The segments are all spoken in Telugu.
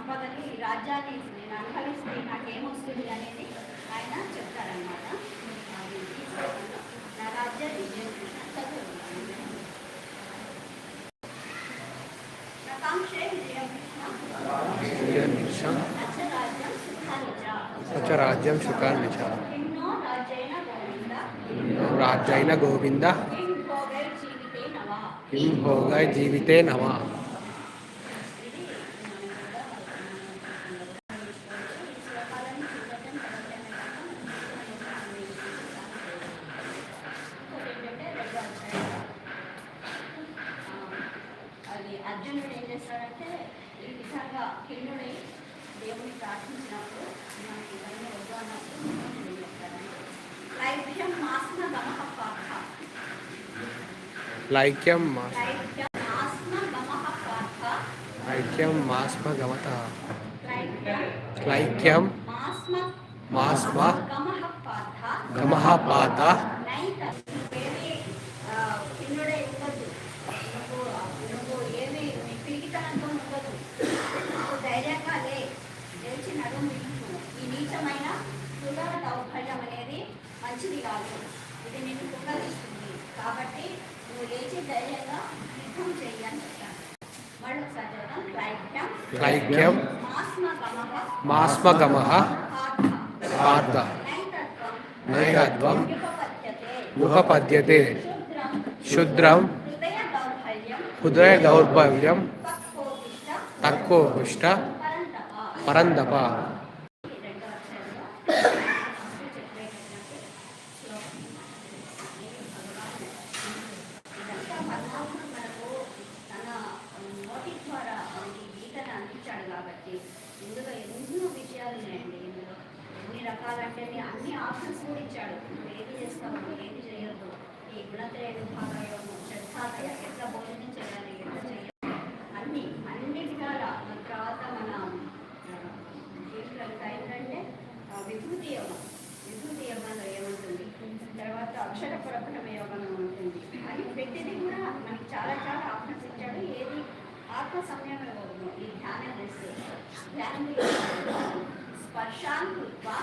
సంపదని ఈ రాజ్యాన్ని నేను అనుభవిస్తే నాకేమొస్తుంది అనేది ఆయన చెప్తారనమాట అది తీసుకోకుండా నా రాజ్యాన్ని చదువు నకాంక్షే విజయం కృష్ణ అచ్చరాజ్యం సుఖాన్ని చ సచ రాజ్యం సుఖాన్ని చ ఎన్నో రాజ్యైన గోవింద రాజ్యైన గోవింద కిం భోగై జీవితే నవ కిం భోగ జీవితే నమ లైక్యం మా లైభ్యం మాస్న గమః పాఠ లైక్యం మాస్మ గమత లైభ్యం లైక్యం మాస్మ మాస్మ గమః పాఠ గమః పాత నైత ఏమి ఆ, కిన్నుడై లైక్యం లైక్యం మాస్మ గమః మాస్మ గమః పాఠ పార్థ నైతత్వం నైకత్వం ఉపపద్యతే ఉపపద్యతే శూద్రం శుద్రం హృదయ దౌర్బల్యం హృదయ దౌర్బల్యం పక్కోపిష్ట తక్కువ పుష్ట పరంతప పరందప అన్ని ఆప్షన్స్ కూడా ఇచ్చాడు. నువ్వు ఏది చేస్తావు ఏది చేయొద్దు. ఈ గుణత్రయ విభాగయోగం శ్రద్ధాతయ ఎట్లా భోజనం చేయాలి ఎట్లా చేయాలి అన్ని అన్ని విధాల. తర్వాత మన దీంట్లో ఏంటంటే విభూతి యోగం విభూతి యోగంలో ఏముంటుంది? తర్వాత అక్షర పురపటం యోగం ఉంటుంది. అది ప్రతిదీ కూడా మనకి చాలా చాలా ఆప్షన్స్ ఇచ్చాడు. ఏది ఆత్మ సంయమ ఈ ధ్యానం చేస్తే ధ్యానం స్పర్శాం కృత్వా.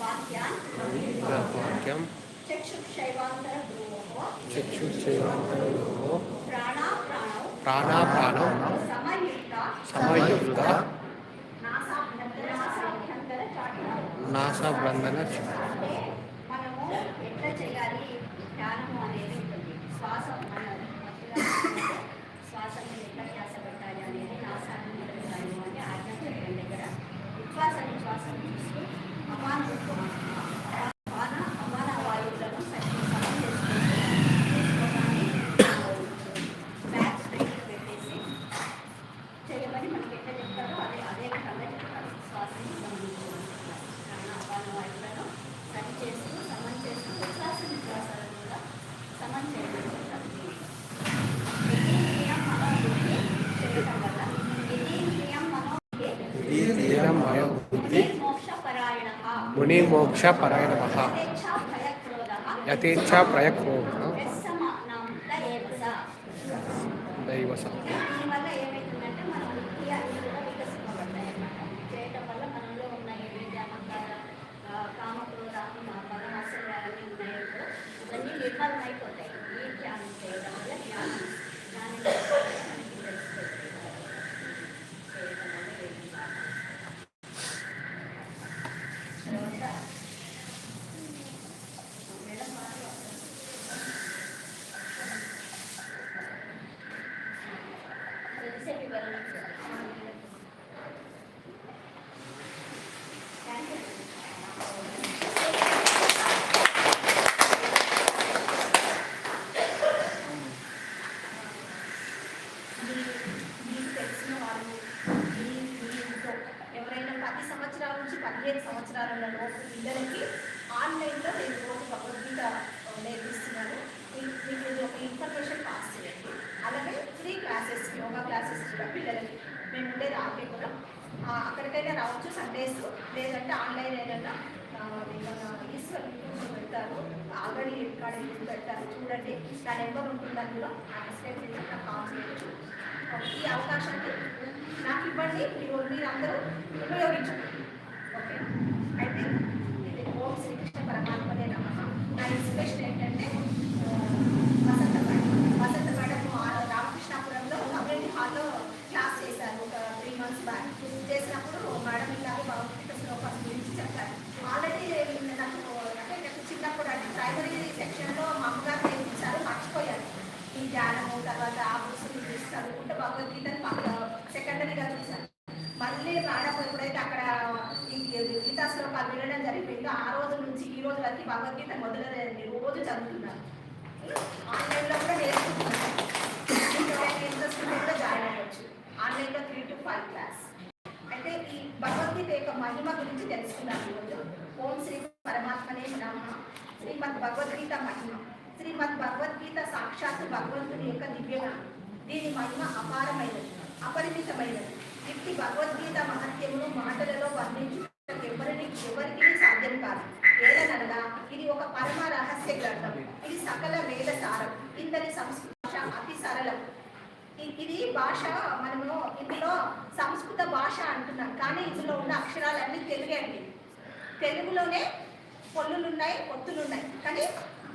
వాక్యం చక్షుక్షైవాంతర ప్రాణాప్రాణం. సమయుక్త. సమయుక్త. నాసాభ్యంతర చాటుతారు నాసబంధన అంటే మనము ఎట్లా చేయాలి ధ్యానము అనేది ఉంటుంది శ్వాస మన మధ్యలో ఉంటే శ్వాసను ఎట్లా ధ్యాస పెట్టాలి అనేది నాసాన్ని పెట్టాలి అని ఆజ్ఞ చేయడం దగ్గర ఉచ్ఛ్వాస నిశ్వాసం చూస్తూ అపాన అపాన అపాన వాయువులను సరి సమం చేసుకుంటూ బ్యాక్ స్ట్రైట్ పెట్టేసి చేయమని మనకి ఎట్లా చెప్తారో అదే అదే విధంగా చెప్తారు శ్వాసని ప్రాణాపాన వాయువులను సరి చేస్తూ సమం చేస్తూ శ్వాస నిశ్వాసాలను కూడా సమం చేయడం ఇంద్రియం మనోబుద్ధి చేయటం వల్ల ఇంద్రియం మనోబుద్ధి ఈ తీరం భయ బుద్ధి మోక్ష పరాయణ ముని మోక్ష పరాయణ యథేచ్ఛా భయక్రోధ యథేచ్ఛ ప్రయక్రోధ యస్సమానం దయేవస దైవస దీనివల్ల ఏమవుతుందంటే మన బుద్ధి అన్ని కూడా వికసింపబడతాయి అన్నమాట చేయటం వల్ల మనలో ఉన్న ఏవైతే అహంకార ఆ, కామక్రోధ పరమాశలు అన్నీ ఉన్నాయో ఇవన్నీ నిర్మలం అయిపోతాయి ఈ ధ్యానం చేయడం వల్ల జ్ఞానం జ్ఞానం మనకి తెలుస్తుంది. చేయడం వల్ల ఏమి కాదు. తర్వాత మేడం మాట్లాడు. ఎంతసేపు ఇవ్వాలి? Thank you. మీ- మీకు తెలిసిన వాళ్ళు మీ మీ ఇంట్లో ఎవరైనా పది సంవత్సరాల నుంచి పదిహేను సంవత్సరాల లోపు పిల్లలకి ఆన్లైన్లో నేను రోజు భగవద్గీత నేర్పిస్తున్నాను. మీకు ఇది ఒక ఇన్ఫర్మేషన్ పాస్ చేయండి. అలాగే ఫ్రీ క్లాసెస్ యోగా క్లాసెస్ కూడా పిల్లలకి మేము ఉండేది కూడా అక్కడికైనా రావచ్చు సండేస్. లేదంటే ఆన్లైన్ ఏదైనా ఈశ్వర్ పెడతారు. ఆల్రెడీ ఇక్కడ యూట్యూబ్ పెడతారు. చూడండి నా నెంబర్ ఉంటుంది అందులో. నా స్టెప్ నాకు కాల్ చేయొచ్చు. ఈ అవకాశాన్ని నాకు ఇవ్వండి. మీరు మీరందరూ ఉపయోగించండి ఓకే అయితే ఇది ఓం శ్రీకృష్ణ పరమాత్మనే నమః నా ఇన్స్పిరేషన్ ఏంటంటే ఆ, వసంత మేడం వసంత మేడం ఆ రామకృష్ణాపురంలో కమ్యూనిటీ హాల్లో క్లాస్ చేశారు ఒక త్రీ మంత్స్ బ్యాక్ చేసినప్పుడు మేడం ఇలాగే భగవద్గీత శ్లోకాస్ గురించి చెప్పారు ఆల్రెడీ నాకు అంటే నాకు చిన్నప్పుడు అంటే ప్రైమరీ సెక్షన్లో మా అమ్మగారు నేర్పించారు మర్చిపోయాను ఈ ధ్యానము తర్వాత ఆ పుస్తకం చూసి చదువుకుంటే భగవద్గీతని మాకు సెకండరీగా చూశాను మళ్ళీ మేడం ఎప్పుడైతే అక్కడ ఈ గీతా శ్లోకాలు వినడం ఆ రోజు నుంచి ఈ రోజు వరకు భగవద్గీత మొదలైంది రోజు చదువుతున్నాను. ఆన్లైన్లో కూడా నేర్చుకుంటున్నాను. ఇంట్రెస్ట్ కూడా జాయిన్ అవ్వచ్చు. ఆన్లైన్లో త్రీ టు ఫైవ్ క్లాస్ అయితే ఈ భగవద్గీత యొక్క మహిమ గురించి తెలుసుకున్నాను ఈరోజు. ఓం శ్రీ పరమాత్మనే నమ. శ్రీమద్ భగవద్గీత మహిమ. శ్రీమద్ భగవద్గీత సాక్షాత్ భగవంతుని యొక్క దివ్యనామం. దీని మహిమ అపారమైనది. అపరిమితమైనది. ఇట్టి భగవద్గీత మహత్యమును మాటలలో వర్ణించుటకు ఎవరిని ఎవరికి సాధ్యం కాదు. ఏదనగా ఇది ఒక పరమ రహస్య గ్రంథం. ఇది సకల వేద సారం. ఇందరి సంస్కృత అతి సరళం. ఇది భాష మనము ఇందులో సంస్కృత భాష అంటున్నాం. కానీ ఇందులో ఉన్న అక్షరాలన్నీ తెలుగే అండి. తెలుగులోనే పొల్లులున్నాయి ఒత్తులు ఉన్నాయి కానీ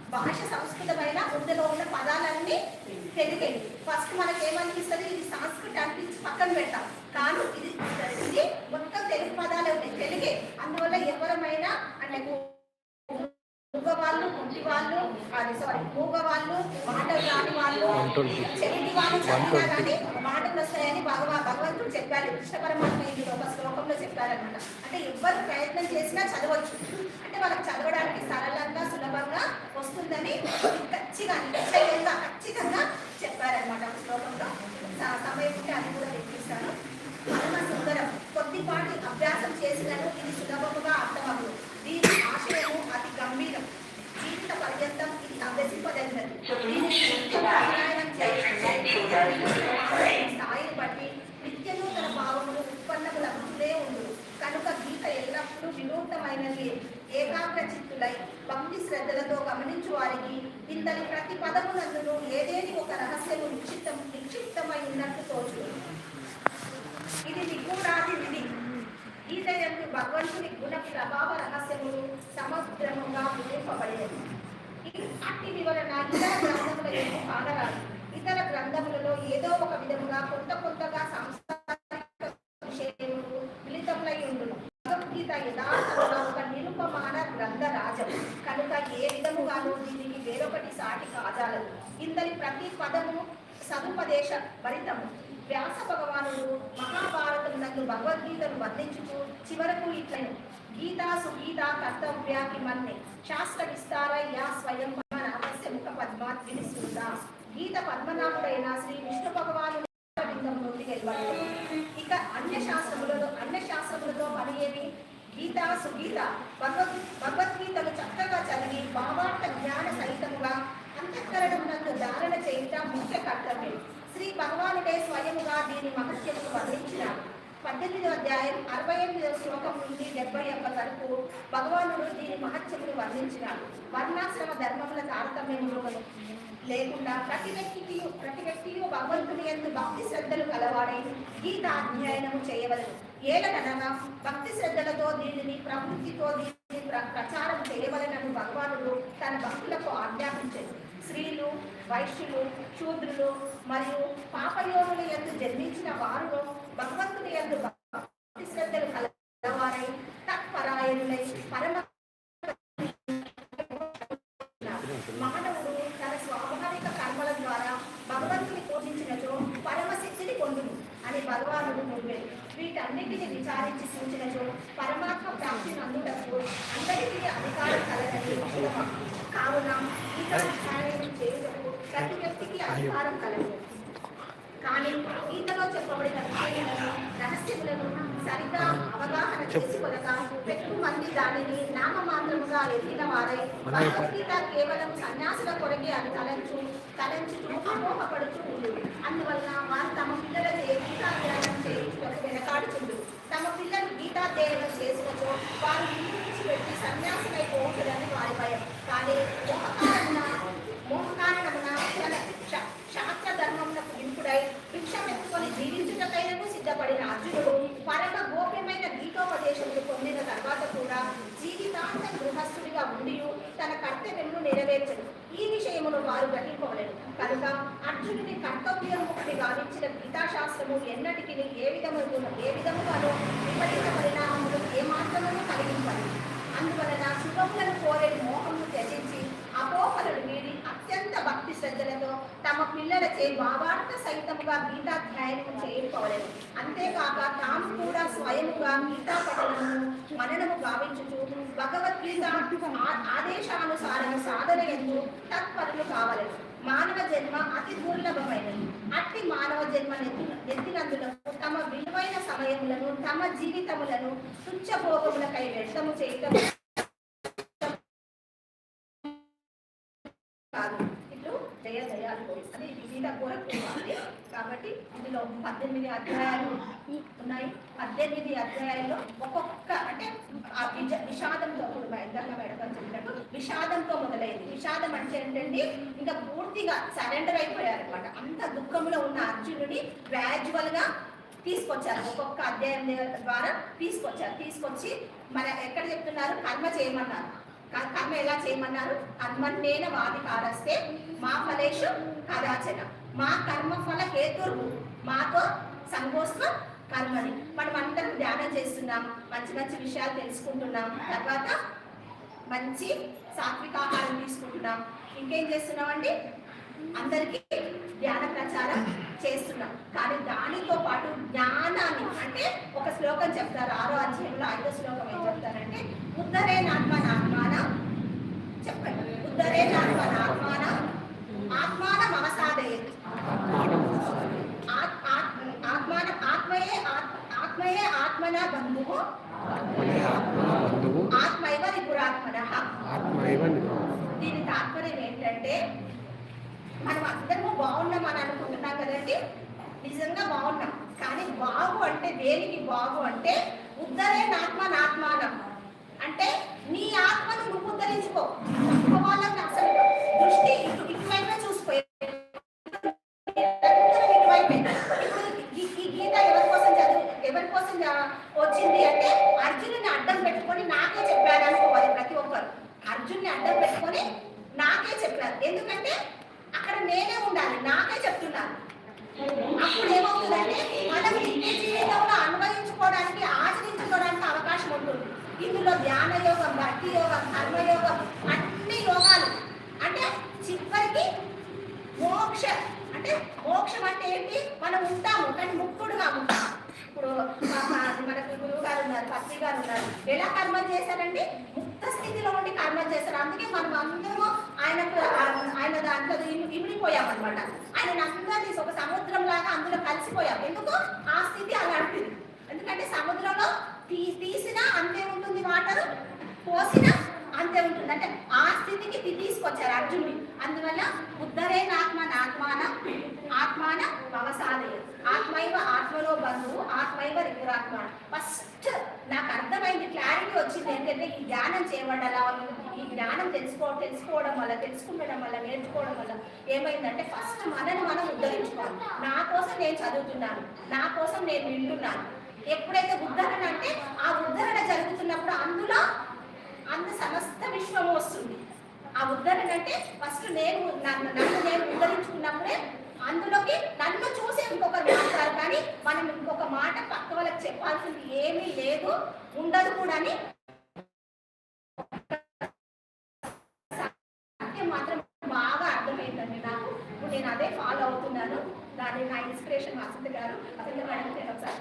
భాష సంస్కృతమైన ఇందులో ఉన్న పదాలన్నీ తెలుగే ఫస్ట్ మనకి ఏమనిపిస్తుంది ఇది సంస్కృత అనిపించి పక్కన పెడతాం ఇది మొత్తం తెలుగు పదాలే ఉన్నాయి. తెలుగే. అందువల్ల ఎవరమైనా అంటే వాళ్ళు అది సారీ మూగవాళ్ళు మాటలు రాని వాళ్ళు చెవిటి వాళ్ళు చదివినా కానీ మాటలు వస్తాయని భగవా భగవంతుడు చెప్పారు కృష్ణ పరమాత్మ ఇది ఒక శ్లోకంలో చెప్పారనమాట అంటే ఎవరు ప్రయత్నం చేసినా చదవచ్చు. అంటే వాళ్ళకి చదవడానికి సరళంగా సులభంగా వస్తుందని ఖచ్చితంగా నిశ్చయంగా ఖచ్చితంగా చెప్పారనమాట శ్లోకంలో సమయం ఉంటే అది కూడా తెప్పిస్తాను పరమ సుందరం. కొద్దిపాటి అభ్యాసం చేసినను ఇది సులభముగా అర్థమగు దీని ఆశయము అతి గంభీరం. జీవిత పర్యంతం ఇది అభ్యసింపదగినది స్థాయిని బట్టి నిత్యము తన భావములు ఉత్పన్నముల అభివృద్ధే ఉండు కనుక గీత ఎల్లప్పుడూ వినూతమైనది ఏకాగ్ర చిత్తులై భక్తి శ్రద్ధలతో గమనించు వారికి ఇంతని ప్రతి పదమునందును ఏదేని ఒక రహస్యము నిక్షిప్తం నిక్షిప్తమై ఉన్నట్టు తోచు ఇది నిగూఢాది విధి. గీత యొక్క భగవంతుని గుణ ప్రభావ రహస్యములు సమగ్రముగా వివరింపబడినది ఇది అట్టి వివరణ ఇతర గ్రంథముల యొక్క కానరాదు ఇతర గ్రంథములలో ఏదో ఒక విధముగా కొంత కొంతగా సాంస్కారిక విషయములు మిళితములై ఉండును. భగవద్గీత యథార్థముగా ఒక నిరుపమాన గ్రంథ రాజం కనుక ఏ విధముగానూ దీనికి వేరొకటి సాటి కాదాలదు ఇందరి ప్రతి పదము సదుపదేశ భరితము. వ్యాస భగవానుడు మహాభారతం నన్ను భగవద్గీతను వర్ణించుకు చివరకు ఇట్లను గీతా సుగీత కర్తవ్యాకి మన్నే శాస్త్ర విస్తార యా స్వయం పద్మనాభస్య ముఖ పద్మాత్ గీత పద్మనాభుడైన శ్రీ విష్ణు భగవాను ఇక అన్య శాస్త్రములలో అన్య శాస్త్రములతో పనియేవి గీత సుగీత భగవద్ భగవద్గీతను చక్కగా చదివి భావార్థ జ్ఞాన సహితముగా నన్ను ధారణ చేయటం ముఖ్య కర్తవ్యం. శ్రీ భగవానుడే స్వయముగా దీని మహత్యమును వర్ణించిన పద్దెనిమిది అధ్యాయం అరవై ఎనిమిది శ్లోకం నుండి డెబ్బై ఒక్క వరకు భగవానుడు దీని మహత్యమును వర్ణించినాడు. వర్ణాశ్రమ ధర్మముల తారతమ్యములు లేకుండా ప్రతి వ్యక్తికి ప్రతి వ్యక్తియు భగవంతుని ఎందు భక్తి శ్రద్ధలు కలవాడై గీత అధ్యయనము చేయవలను. ఏలనగా భక్తి శ్రద్ధలతో దీనిని ప్రవృత్తితో దీనిని ప్ర- ప్రచారం చేయవలనని భగవానుడు తన భక్తులకు ఆజ్ఞాపించారు స్త్రీలు వైశ్యులు శూద్రులు మరియు పాపయోగులు ఎందు జన్మించిన వారు భగవంతుని ఎందు భక్తి శ్రద్ధలు కలవారై తత్పరాయణులై పరమ మానవుడు తన స్వాభావిక కర్మల ద్వారా భగవంతుని పూజించినచో పరమశక్తిని పొందును అని భగవానుడు నువ్వే వీటన్నిటిని విచారించి సూచినచో పరమాత్మ ప్రాప్తి నందుటకు అందరికీ అధికారం కలగని కావున ఇతర సహాయం చేయుటకు ప్రతి వ్యక్తికి అధికారం కలదు కానీ గీతలో చెప్పబడిన విషయములను రహస్యములను సరిగా అవగాహన చేసుకోలేక ఎక్కువ మంది దానిని నామమాత్రముగా ఎదిగిన వారై గీత కేవలం సన్యాసుల కొరకే అని తలంచు తలంచుతూ అమోహపడుతూ ఉండు. అందువలన వారు తమ పిల్లలచే గీతాధ్యయనం చేయించుటకు వెనకాడుచుండు తమ పిల్లలు గీతాధ్యయనం చేసినచో వారు ఇంటి నుంచి పెట్టి సన్యాసులై పోతుందని వారి భయం. కానీ అర్జునుడు పరమ గోప్యమైన గీతోపదేశములు పొందిన తర్వాత కూడా జీవితాంత గృహస్థుడిగా ఉండి తన కర్తవ్యమును నెరవేర్చడు ఈ విషయమును వారు గ్రహింపవలేదు కనుక అర్జునుడి కర్తవ్యముక్తి గావించిన గీతాశాస్త్రము ఎన్నటికి ఏ విధమును ఏ విధముగానో విపరీత పరిణామములు ఏమాత్రమును కలిగింపదు అందువలన శుభములను కోరే మోహమును భక్తి శ్రద్ధలతో తమ పిల్లలచే భావార్థ సహితముగా గీతాధ్యాయనం చేయకపోలేదు అంతేకాక తాము కూడా స్వయముగా గీతా పఠనము మననము భావించుచు భగవద్గీత ఆదేశానుసారము సాధన ఎందు తత్పరులు కావలేదు మానవ జన్మ అతి దుర్లభమైనది. అట్టి మానవ జన్మ ఎత్తినందులకు తమ విలువైన సమయములను తమ జీవితములను తుచ్చభోగములకై వ్యర్థము చేయటం అది కాబట్టి ఇందులో పద్దెనిమిది అధ్యాయాలు ఉన్నాయి. పద్దెనిమిది అధ్యాయాల్లో ఒక్కొక్క అంటే విషాదంతో ఇప్పుడు ఇందాక మేడం చెప్పినట్టు విషాదంతో మొదలైంది. విషాదం అంటే ఏంటంటే ఇంకా పూర్తిగా సరెండర్ అయిపోయారు అనమాట అంత దుఃఖంలో ఉన్న అర్జునుడి గ్రాడ్యువల్గా తీసుకొచ్చారు. ఒక్కొక్క అధ్యాయం ద్వారా తీసుకొచ్చారు. తీసుకొచ్చి మన ఎక్కడ చెప్తున్నారు? కర్మ చేయమన్నారు. కర్మ ఎలా చేయమన్నారు? అన్మన్నేన వాది కారస్తే మా ఫలేషు కదాచన. మా కర్మ ఫల హేతుర్వు మాతో సంగోస్వ కర్మని మనం అందరం ధ్యానం చేస్తున్నాం. మంచి మంచి విషయాలు తెలుసుకుంటున్నాం. తర్వాత మంచి సాత్విక ఆహారం తీసుకుంటున్నాం. ఇంకేం చేస్తున్నామండి? అందరికీ ధ్యాన ప్రచారం చేస్తున్నాం. కానీ దానితో పాటు జ్ఞానాన్ని అంటే ఒక శ్లోకం చెప్తారు. ఆరో అధ్యాయంలో ఐదో శ్లోకం ఏం చెప్తారంటే ఉద్ధరే నాత్మ నాత్మాన చెప్పండి. ఉద్ధరే నాత్మ ఆత్మాన ఆత్- ఆత్మాన ఆత్మయే ఆత్- ఆత్మయే ఆత్మన బంధువు? ఆత్మ ఆత్మైవ నిధువు. దీని తాత్పర్యం ఏంటంటే మనం అందరము బాగున్నాం అని అనుకుంటున్నాం కదండి? నిజంగా బాగున్నాం. కానీ బాగు అంటే దేనికి బాగు అంటే ఉద్ధరే నాత్మ నాత్మానం అంటే నీ ఆత్మను నువ్వు ఉద్ధరించుకో. వాళ్ళని అసలు దృష్టి ఇటు ఇటువైపే చూసుకో అందరం ఇటువైపే. ఇప్పుడు ఈ ఈ గీత ఎవరి కోసం చదువు ఎవరి కోసం చ- వచ్చింది అంటే అర్జునుని అడ్డం పెట్టుకొని నాకే చెప్పాడు అనుకోవాలి ప్రతి ఒక్కరు అర్జున్ని అడ్డం పెట్టుకొని నాకే చెప్పారు ఎందుకంటే అక్కడ నేనే ఉండాలి నాకే చెప్తున్నాను అప్పుడు ఏమవుతుందంటే మనం నిత్య జీవితంలో అన్వయించుకోవడానికి ఆచరించుకోవడానికి అవకాశం ఉంటుంది ఇందులో ధ్యాన యోగం భక్తి యోగం కర్మయోగం అన్ని యోగాలు అంటే చివరికి మోక్ష అంటే మోక్షం అంటే ఏంటి మనం ఉంటాము కానీ ముక్తుడుగా ఉంటాం ఇప్పుడు మా- మా- మనకు గురువు గారు ఉన్నారు పత్రి గారు ఉన్నారు ఎలా కర్మ చేశారండి ముక్త స్థితిలో ఉండి కర్మ చేశారు. అందుకే మనం అందరము ఆయనకు ఆయన దాంట్లో ఇమిడిపోయాం అనమాట ఆయన అందరినీ ఒక సముద్రం లాగా అందులో కలిసిపోయాం. ఎందుకు? ఆ స్థితి అలాంటిది. ఎందుకంటే సముద్రంలో తీ తీసినా అంతే ఉంటుంది వాటర్ పోసి అంతే ఉంటుంది. అంటే ఆ స్థితికి తీసుకొచ్చారు అర్జునుడి. అందువల్ల ఉద్ధరైన ఆత్మ ఆత్మాన ఆత్మాన భవసాదయ ఆత్మైవ ఆత్మలో బంధువు ఆత్మైవ రిపురాత్మ ఫస్ట్ నాకు అర్థమైంది క్లారిటీ వచ్చింది ఏంటంటే ఈ ధ్యానం చేయబడాల ఈ జ్ఞానం తెలుసుకో తెలుసుకోవడం వల్ల తెలుసుకుండడం వల్ల నేర్చుకోవడం వల్ల ఏమైందంటే ఫస్ట్ మనని మనం ఉద్ధరించుకోవాలి. నా కోసం నేను చదువుతున్నాను. నా కోసం నేను వింటున్నాను ఎప్పుడైతే ఉద్ధరణ అంటే ఆ ఉద్ధరణ జరుగుతున్నప్పుడు అందులో అంత సమస్త విశ్వము వస్తుంది ఆ ఉద్ధరణ అంటే ఫస్ట్ నేను నన్ను నన్ను నేను ఉద్ధరించుకున్నప్పుడే అందులోకి నన్ను చూసి ఇంకొకరు మాట్లాడారు కానీ మనం ఇంకొక అక్క వాళ్ళకి చెప్పాల్సింది ఏమీ లేదు. ఉండదు కూడా అని మాత్రం బాగా అర్థమైందండి నాకు. ఇప్పుడు నేను అదే ఫాలో అవుతున్నాను. దాని నా ఇన్స్పిరేషన్ వసంత్ గారు వసంత్ మేడం నేను ఒకసారి